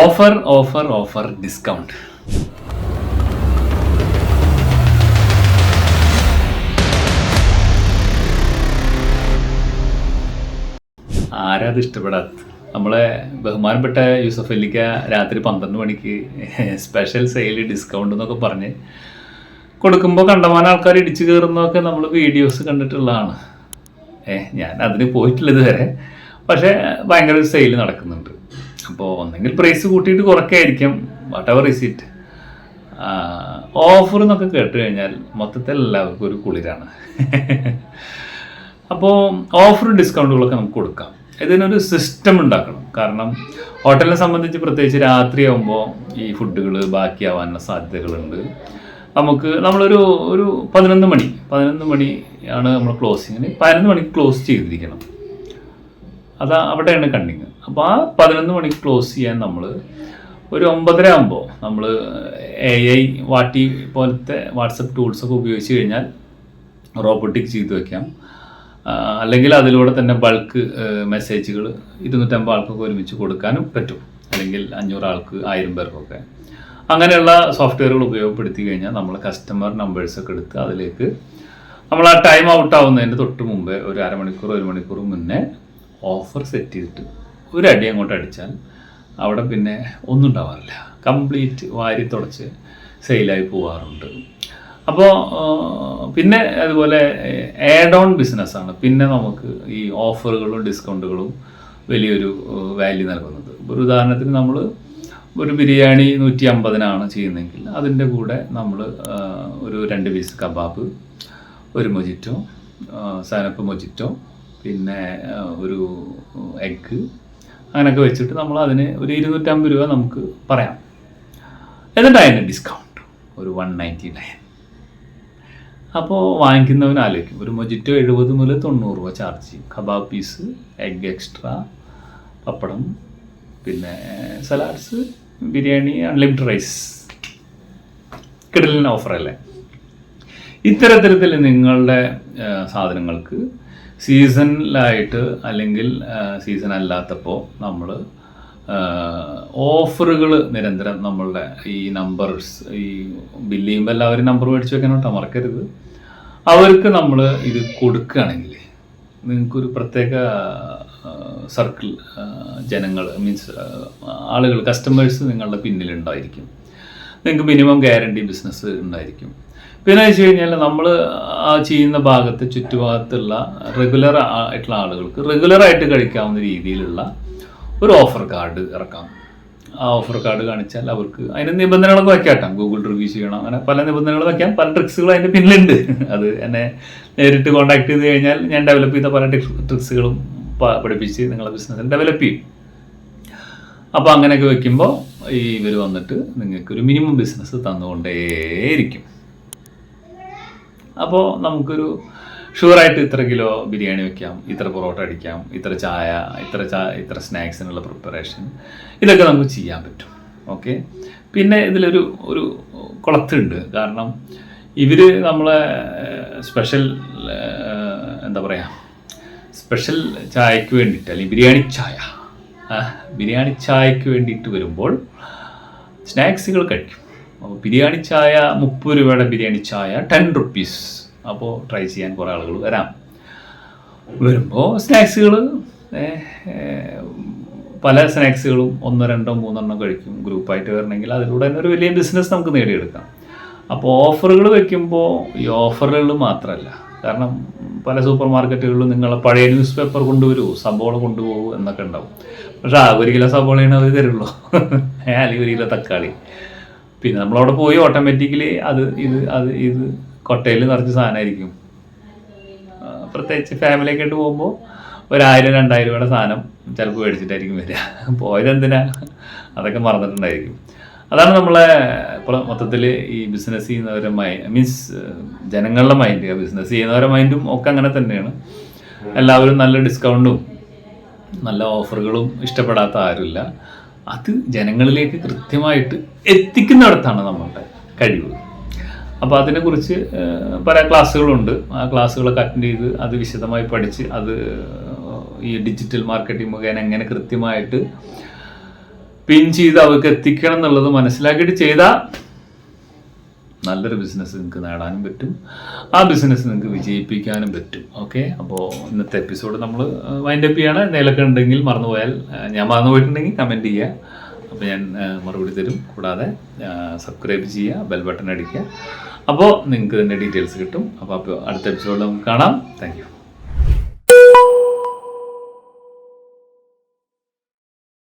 Offer offer offer discount ആരാത് ഇഷ്ടപ്പെടാത്ത? നമ്മളെ ബഹുമാനപ്പെട്ട യൂസഫ് അല്ലിക്ക രാത്രി പന്ത്രണ്ട് മണിക്ക് സ്പെഷ്യൽ സെയിൽ ഡിസ്കൗണ്ട് എന്നൊക്കെ പറഞ്ഞ് കൊടുക്കുമ്പോൾ കണ്ടമാനം ആൾക്കാർ ഇടിച്ചു കയറുന്നതൊക്കെ നമ്മൾ വീഡിയോസ് കണ്ടിട്ടുള്ളതാണ്. ഏഹ് ഞാൻ അതിന് പോയിട്ടില്ല ഇതുവരെ. പക്ഷേ ഭയങ്കര സെയിൽ നടക്കുന്നുണ്ട്. അപ്പോൾ ഒന്നെങ്കിൽ പ്രൈസ് കൂട്ടിയിട്ട് കുറക്കായിരിക്കും. Whatever is it offer എന്നൊക്കെ കേട്ട് കഴിഞ്ഞാൽ മൊത്തത്തിൽ എല്ലാവർക്കും ഒരു കുളിരാണ്. അപ്പോൾ ഓഫർ ഡിസ്കൗണ്ടുകളൊക്കെ നമുക്ക് കൊടുക്കാം. ഇതിനൊരു സിസ്റ്റം ഉണ്ടാക്കണം. കാരണം ഹോട്ടലിനെ സംബന്ധിച്ച് പ്രത്യേകിച്ച് രാത്രിയാകുമ്പോൾ ഈ ഫുഡുകൾ ബാക്കിയാവാനുള്ള സാധ്യതകളുണ്ട്. നമുക്ക് നമ്മളൊരു ഒരു പതിനൊന്ന് മണി പതിനൊന്ന് ആണ് നമ്മൾ ക്ലോസിങ്ങിന് പതിനൊന്ന് മണിക്ക് ക്ലോസ് ചെയ്തിരിക്കണം. അതാ അവിടെയാണ് കണ്ണിങ് അപ്പോൾ ആ പതിനൊന്ന് മണിക്ക് ക്ലോസ് ചെയ്യാൻ നമ്മൾ ഒരു ഒമ്പതര ആകുമ്പോൾ നമ്മൾ എ ഐ വാട്ടി പോലത്തെ വാട്സപ്പ് ടൂൾസൊക്കെ ഉപയോഗിച്ച് കഴിഞ്ഞാൽ റോബോട്ടിക് ചെയ്ത് വെക്കാം. അല്ലെങ്കിൽ അതിലൂടെ തന്നെ ബൾക്ക് മെസ്സേജുകൾ ഇരുന്നൂറ്റമ്പത് ആൾക്കൊക്കെ ഒരുമിച്ച് കൊടുക്കാനും പറ്റും. അല്ലെങ്കിൽ അഞ്ഞൂറ് ആൾക്ക് ആയിരം പേർക്കൊക്കെ. അങ്ങനെയുള്ള സോഫ്റ്റ്വെയറുകൾ ഉപയോഗപ്പെടുത്തി കഴിഞ്ഞാൽ നമ്മൾ കസ്റ്റമർ നമ്പേഴ്സൊക്കെ എടുത്ത് അതിലേക്ക് നമ്മൾ ആ ടൈം ഔട്ട് ആവുന്നതിന്റെ തൊട്ട് മുമ്പേ ഒരു അരമണിക്കൂർ ഒരു മണിക്കൂർ മുന്നേ ഓഫർ സെറ്റ് ചെയ്തിട്ട് ഒരു അടി അങ്ങോട്ട് അടിച്ചാൽ അവിടെ പിന്നെ ഒന്നും ഉണ്ടാവാറില്ല കംപ്ലീറ്റ് വാരി തുടച്ച് സെയിലായി പോവാറുണ്ട്. അപ്പോൾ പിന്നെ അതുപോലെ ആഡ് ഓൺ ബിസിനസ്സാണ് പിന്നെ നമുക്ക് ഈ ഓഫറുകളും ഡിസ്കൗണ്ടുകളും വലിയൊരു വാല്യൂ നൽകുന്നത്. ഒരു ഉദാഹരണത്തിന് നമ്മൾ ഒരു ബിരിയാണി നൂറ്റി അമ്പതിനാണ് ചെയ്യുന്നതെങ്കിൽ അതിന്റെ കൂടെ നമ്മൾ ഒരു രണ്ട് പീസ് കബാബ് ഒരു മൊജിറ്റോ സാനപ്പ് മൊജിറ്റോ പിന്നെ ഒരു എഗ്ഗ് അങ്ങനെയൊക്കെ വെച്ചിട്ട് നമ്മൾ അതിന് ഒരു ഇരുന്നൂറ്റമ്പത് രൂപ നമുക്ക് പറയാം. എന്നിട്ട് ഡിസ്കൗണ്ട് ഒരു വൺ നയന്റി നയൻ അപ്പോൾ വാങ്ങിക്കുന്നവൻ ആലോചിക്കും. ഒരു മൊജിറ്റോ എഴുപത് മുതൽ തൊണ്ണൂറ് രൂപ ചാർജ് ചെയ്യും. Kebab piece egg extra pappadam പിന്നെ സലാഡ്സ് ബിരിയാണി അൺലിമിറ്റഡ് റൈസ് കിടലിന് ഓഫറല്ലേ ഇത്തരത്തിൽ നിങ്ങളുടെ സാധനങ്ങൾക്ക് സീസണിലായിട്ട് അല്ലെങ്കിൽ സീസൺ അല്ലാത്തപ്പോൾ നമ്മൾ ഓഫറുകൾ നിരന്തരം നമ്മളുടെ ഈ നമ്പേഴ്സ് ഈ ബില്ല് ചെയ്യുമ്പോൾ എല്ലാവരും നമ്പർ മേടിച്ച് വെക്കാനോട്ടാ മറക്കരുത്. അവർക്ക് നമ്മൾ ഇത് കൊടുക്കുകയാണെങ്കിൽ നിങ്ങൾക്കൊരു പ്രത്യേക സർക്കിൾ ജനങ്ങൾ മീൻസ് ആളുകൾ കസ്റ്റമേഴ്സ് നിങ്ങളുടെ പിന്നിലുണ്ടായിരിക്കും. നിങ്ങൾക്ക് മിനിമം ഗ്യാരണ്ടി ബിസിനസ് ഉണ്ടായിരിക്കും. പിന്നെ വെച്ച് കഴിഞ്ഞാൽ നമ്മൾ ആ ചെയ്യുന്ന ഭാഗത്തെ ചുറ്റുഭാഗത്തുള്ള റെഗുലർ ആയിട്ടുള്ള ആളുകൾക്ക് റെഗുലറായിട്ട് കഴിക്കാവുന്ന രീതിയിലുള്ള ഒരു ഓഫർ കാർഡ് ഇറക്കാം. ആ ഓഫർ കാർഡ് കാണിച്ചാൽ അവർക്ക് അതിന് നിബന്ധനകളൊക്കെ വയ്ക്കാട്ടാം ഗൂഗിൾ റിവ്യൂ ചെയ്യണം. അങ്ങനെ പല നിബന്ധനകൾ വയ്ക്കാം പല ട്രിക്സുകളും അതിന്റെ പിന്നിലുണ്ട്. അത് എന്നെ നേരിട്ട് കോൺടാക്ട് ചെയ്ത് കഴിഞ്ഞാൽ ഞാൻ ഡെവലപ്പ് ചെയ്ത പല ട്രിക്സുകളും പഠിപ്പിച്ച് നിങ്ങളെ ബിസിനസ്സിൽ ഡെവലപ്പ് ചെയ്യും. അപ്പോൾ അങ്ങനെയൊക്കെ വെക്കുമ്പോൾ ഈ ഇവർ വന്നിട്ട് നിങ്ങൾക്കൊരു മിനിമം ബിസിനസ് തന്നുകൊണ്ടേയിരിക്കും. അപ്പോൾ നമുക്കൊരു ഷുവറായിട്ട് ഇത്ര കിലോ ബിരിയാണി വെക്കാം ഇത്ര പൊറോട്ട അടിക്കാം ഇത്ര ചായ ഇത്ര ചായ ഇത്ര സ്നാക്സിനുള്ള പ്രിപ്പറേഷൻ. ഇതൊക്കെ നമുക്ക് ചെയ്യാൻ പറ്റും. ഓക്കെ? പിന്നെ ഇതിലൊരു ഒരു കുളത്തുണ്ട്. കാരണം ഇവർ നമ്മളെ സ്പെഷ്യൽ എന്താ പറയുക സ്പെഷ്യൽ ചായക്ക് വേണ്ടിയിട്ട് അല്ലെങ്കിൽ ബിരിയാണി ചായ ബിരിയാണി ചായക്ക് വേണ്ടിയിട്ട് വരുമ്പോൾ സ്നാക്സുകൾ കഴിക്കും. ബിരിയാണി ചായ മുപ്പത് രൂപയുടെ ബിരിയാണി ചായ ടെൻ റുപ്പീസ് അപ്പോൾ ട്രൈ ചെയ്യാൻ കുറേ ആളുകൾ വരാം. വരുമ്പോൾ സ്നാക്സുകൾ പല സ്നാക്സുകളും ഒന്നോ രണ്ടോ മൂന്നെണ്ണം കഴിക്കും. ഗ്രൂപ്പായിട്ട് വരണമെങ്കിൽ അതിലൂടെ തന്നെ ഒരു വലിയ ബിസിനസ് നമുക്ക് നേടിയെടുക്കാം. അപ്പോൾ ഓഫറുകൾ വെക്കുമ്പോൾ ഈ ഓഫറുകൾ മാത്രമല്ല കാരണം പല സൂപ്പർ മാർക്കറ്റുകളിലും നിങ്ങളെ പഴയ ന്യൂസ് പേപ്പർ കൊണ്ടുവരൂ സബോള കൊണ്ടുപോകൂ എന്നൊക്കെ ഉണ്ടാവും. പക്ഷേ ആ ഒരു കിലോ സബോളയാണ് അവർ തരുള്ളൂ. അല്ലെങ്കിൽ ഒരു കിലോ തക്കാളി. പിന്നെ നമ്മളവിടെ പോയി ഓട്ടോമാറ്റിക്കലി അത് ഇത് അത് ഇത് കൊട്ടയിൽ നിറച്ച് സാധനമായിരിക്കും. പ്രത്യേകിച്ച് ഫാമിലിയൊക്കെ ആയിട്ട് പോകുമ്പോൾ ഒരായിരം രണ്ടായിരം രൂപയുടെ സാധനം ചിലപ്പോൾ മേടിച്ചിട്ടായിരിക്കും വരിക. പോയത് എന്തിനാ അതൊക്കെ മറന്നിട്ടുണ്ടായിരിക്കും. അതാണ് നമ്മളെ ഇപ്പോൾ മൊത്തത്തിൽ ഈ ബിസിനസ് ചെയ്യുന്നവരെ മൈൻഡ് മീൻസ് ജനങ്ങളുടെ മൈൻഡ് ബിസിനസ് ചെയ്യുന്നവരെ മൈൻഡും ഒക്കെ അങ്ങനെ തന്നെയാണ്. എല്ലാവരും നല്ല ഡിസ്കൗണ്ടും നല്ല ഓഫറുകളും ഇഷ്ടപ്പെടാത്ത ആരുമില്ല. അത് ജനങ്ങളിലേക്ക് കൃത്യമായിട്ട് എത്തിക്കുന്നിടത്താണ് നമ്മളുടെ കഴിവ്. അപ്പോൾ അതിനെക്കുറിച്ച് പല ക്ലാസ്സുകളുണ്ട്. ആ ക്ലാസ്സുകളൊക്കെ അറ്റൻഡ് ചെയ്ത് അത് വിശദമായി പഠിച്ച് അത് ഈ ഡിജിറ്റൽ മാർക്കറ്റിംഗ് മുഖേന എങ്ങനെ കൃത്യമായിട്ട് പിൻ ചെയ്ത് അവർക്ക് എത്തിക്കണം എന്നുള്ളത് മനസ്സിലാക്കിയിട്ട് ചെയ്താൽ നല്ലൊരു ബിസിനസ് നിങ്ങൾക്ക് നേടാനും പറ്റും. ആ ബിസിനസ് നിങ്ങൾക്ക് വിജയിപ്പിക്കാനും പറ്റും. ഓക്കെ അപ്പോൾ ഇന്നത്തെ എപ്പിസോഡ് നമ്മൾ വൈൻഡ് അപ്പ് ചെയ്യാണ്. എന്തെങ്കിലുമൊക്കെ ഉണ്ടെങ്കിൽ മറന്നുപോയാൽ ഞാൻ മറന്നു പോയിട്ടുണ്ടെങ്കിൽ കമന്റ് ചെയ്യുക. അപ്പോൾ ഞാൻ മറുപടി തരും. കൂടാതെ സബ്സ്ക്രൈബ് ചെയ്യുക ബെൽ ബട്ടൺ അടിക്കുക. അപ്പോൾ നിങ്ങൾക്ക് ഇതിന്റെ ഡീറ്റെയിൽസ് കിട്ടും. അപ്പോൾ അടുത്ത എപ്പിസോഡിൽ നമുക്ക് കാണാം. താങ്ക്